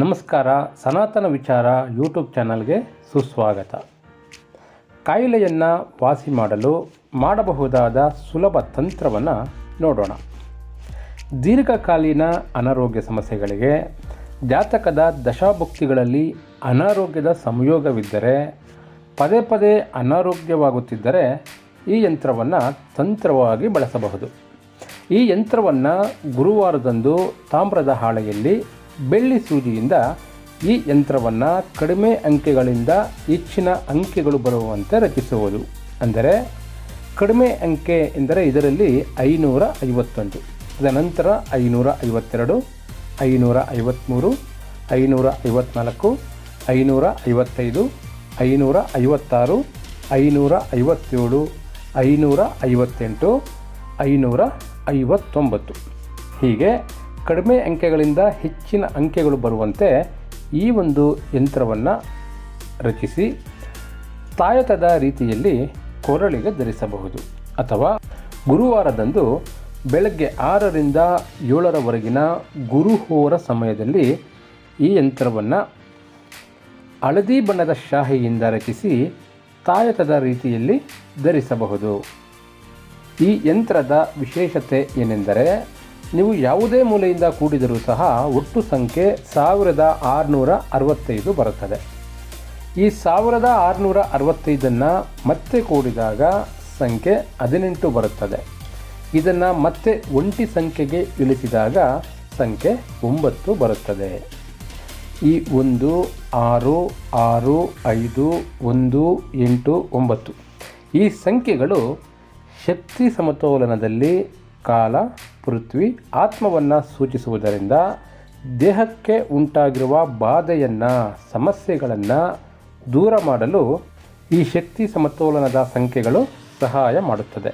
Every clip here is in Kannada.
ನಮಸ್ಕಾರ, ಸನಾತನ ವಿಚಾರ ಯೂಟ್ಯೂಬ್ ಚಾನಲ್ಗೆ ಸುಸ್ವಾಗತ. ಕಾಯಿಲೆಯನ್ನು ವಾಸಿ ಮಾಡಲು ಮಾಡಬಹುದಾದ ಸುಲಭ ತಂತ್ರವನ್ನು ನೋಡೋಣ. ದೀರ್ಘಕಾಲೀನ ಅನಾರೋಗ್ಯ ಸಮಸ್ಯೆಗಳಿಗೆ, ಜಾತಕದ ದಶಾಭುಕ್ತಿಗಳಲ್ಲಿ ಅನಾರೋಗ್ಯದ ಸಂಯೋಗವಿದ್ದರೆ, ಪದೇ ಪದೇ ಅನಾರೋಗ್ಯವಾಗುತ್ತಿದ್ದರೆ ಈ ಯಂತ್ರವನ್ನು ತಂತ್ರವಾಗಿ ಬಳಸಬಹುದು. ಈ ಯಂತ್ರವನ್ನು ಗುರುವಾರದಂದು ತಾಮ್ರದ ಹಾಳೆಯಲ್ಲಿ ಬೆಳ್ಳಿ ಸೂಜಿಯಿಂದ ಈ ಯಂತ್ರವನ್ನು ಕಡಿಮೆ ಅಂಕೆಗಳಿಂದ ಹೆಚ್ಚಿನ ಅಂಕೆಗಳು ಬರುವಂತೆ ರಚಿಸುವುದು. ಅಂದರೆ ಕಡಿಮೆ ಅಂಕೆ ಎಂದರೆ ಇದರಲ್ಲಿ ಐನೂರ ಐವತ್ತೊಂದು, ತದನಂತರ ಐನೂರ ಐವತ್ತೆರಡು, ಐನೂರ ಐವತ್ತ್ಮೂರು ಐನೂರ ಐವತ್ತ್ನಾಲ್ಕು ಐನೂರ ಐವತ್ತೈದು, ಐನೂರ ಐವತ್ತಾರು, ಐನೂರ ಐವತ್ತೇಳು, ಐನೂರ ಐವತ್ತೆಂಟು, ಐನೂರ ಐವತ್ತೊಂಬತ್ತು. ಹೀಗೆ ಕಡಿಮೆ ಅಂಕೆಗಳಿಂದ ಹೆಚ್ಚಿನ ಅಂಕೆಗಳು ಬರುವಂತೆ ಈ ಒಂದು ಯಂತ್ರವನ್ನು ರಚಿಸಿ ತಾಯತದ ರೀತಿಯಲ್ಲಿ ಕೊರಳಿಗೆ ಧರಿಸಬಹುದು. ಅಥವಾ ಗುರುವಾರದಂದು ಬೆಳಗ್ಗೆ ಆರರಿಂದ ಏಳರವರೆಗಿನ ಗುರುಹೋರ ಸಮಯದಲ್ಲಿ ಈ ಯಂತ್ರವನ್ನು ಹಳದಿ ಬಣ್ಣದ ಶಾಹಿಯಿಂದ ರಚಿಸಿ ತಾಯತದ ರೀತಿಯಲ್ಲಿ ಧರಿಸಬಹುದು. ಈ ಯಂತ್ರದ ವಿಶೇಷತೆ ಏನೆಂದರೆ ನೀವು ಯಾವುದೇ ಮೂಲೆಯಿಂದ ಕೂಡಿದರೂ ಸಹ ಒಟ್ಟು ಸಂಖ್ಯೆ ಸಾವಿರದ ಆರುನೂರ ಅರವತ್ತೈದು ಬರುತ್ತದೆ. ಈ ಸಾವಿರದ ಆರುನೂರ ಅರವತ್ತೈದನ್ನು ಮತ್ತೆ ಕೂಡಿದಾಗ ಸಂಖ್ಯೆ ಹದಿನೆಂಟು ಬರುತ್ತದೆ. ಇದನ್ನು ಮತ್ತೆ ಒಂಟಿ ಸಂಖ್ಯೆಗೆ ಇಳಿಸಿದಾಗ ಸಂಖ್ಯೆ ಒಂಬತ್ತು ಬರುತ್ತದೆ. ಈ ಒಂದು, ಆರು ಆರು, ಐದು, ಒಂದು, ಎಂಟು, ಒಂಬತ್ತು ಈ ಸಂಖ್ಯೆಗಳು ಶಕ್ತಿ ಸಮತೋಲನದಲ್ಲಿ ಕಾಲ ಪೃಥ್ವಿ ಆತ್ಮವನ್ನು ಸೂಚಿಸುವುದರಿಂದ ದೇಹಕ್ಕೆ ಉಂಟಾಗಿರುವ ಬಾಧೆಯನ್ನು, ಸಮಸ್ಯೆಗಳನ್ನು ದೂರ ಮಾಡಲು ಈ ಶಕ್ತಿ ಸಮತೋಲನದ ಸಂಖ್ಯೆಗಳು ಸಹಾಯ ಮಾಡುತ್ತದೆ.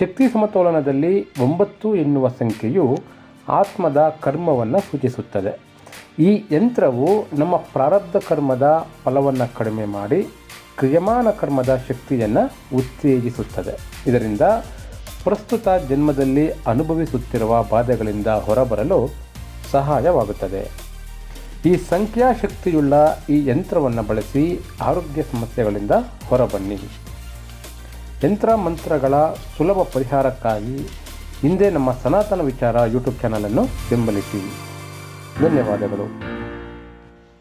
ಶಕ್ತಿ ಸಮತೋಲನದಲ್ಲಿ ಒಂಬತ್ತು ಎನ್ನುವ ಸಂಖ್ಯೆಯು ಆತ್ಮದ ಕರ್ಮವನ್ನು ಸೂಚಿಸುತ್ತದೆ. ಈ ಯಂತ್ರವು ನಮ್ಮ ಪ್ರಾರಬ್ಧ ಕರ್ಮದ ಫಲವನ್ನು ಕಡಿಮೆ ಮಾಡಿ ಕ್ರಿಯಮಾನ ಕರ್ಮದ ಶಕ್ತಿಯನ್ನು ಉತ್ತೇಜಿಸುತ್ತದೆ. ಇದರಿಂದ ಪ್ರಸ್ತುತ ಜನ್ಮದಲ್ಲಿ ಅನುಭವಿಸುತ್ತಿರುವ ಬಾಧೆಗಳಿಂದ ಹೊರಬರಲು ಸಹಾಯವಾಗುತ್ತದೆ. ಈ ಸಂಖ್ಯಾಶಕ್ತಿಯುಳ್ಳ ಈ ಯಂತ್ರವನ್ನು ಬಳಸಿ ಆರೋಗ್ಯ ಸಮಸ್ಯೆಗಳಿಂದ ಹೊರಬನ್ನಿ. ಯಂತ್ರ ಮಂತ್ರಗಳ ಸುಲಭ ಪರಿಹಾರಕ್ಕಾಗಿ ಹಿಂದೆ ನಮ್ಮ ಸನಾತನ ವಿಚಾರ ಯೂಟ್ಯೂಬ್ ಚಾನಲನ್ನು ಬೆಂಬಲಿಸಿ. ಧನ್ಯವಾದಗಳು.